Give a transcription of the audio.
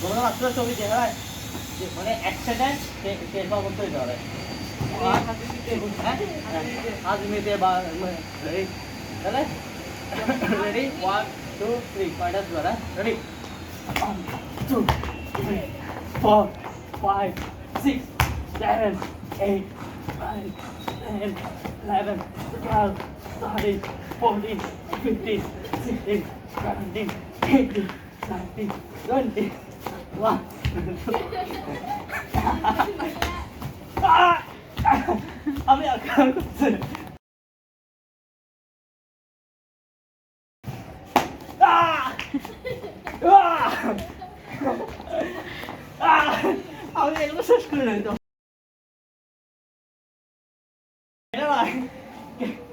বলো মাত্র ছবি দেখায় যে মানে অ্যাক্সিডেন্ট টের পাওয়া করতে ধরে আজ মেতে বা রেডি তাহলে? রেডি ওয়ান টু থ্রি কয়টা ধরা ready one two three four five six seven eight nine ten eleven twelve thirteen fourteen fifteen sixteen seventeen eighteen 20 1あ雨あかることあるあうわあ雨が優しくないとやばい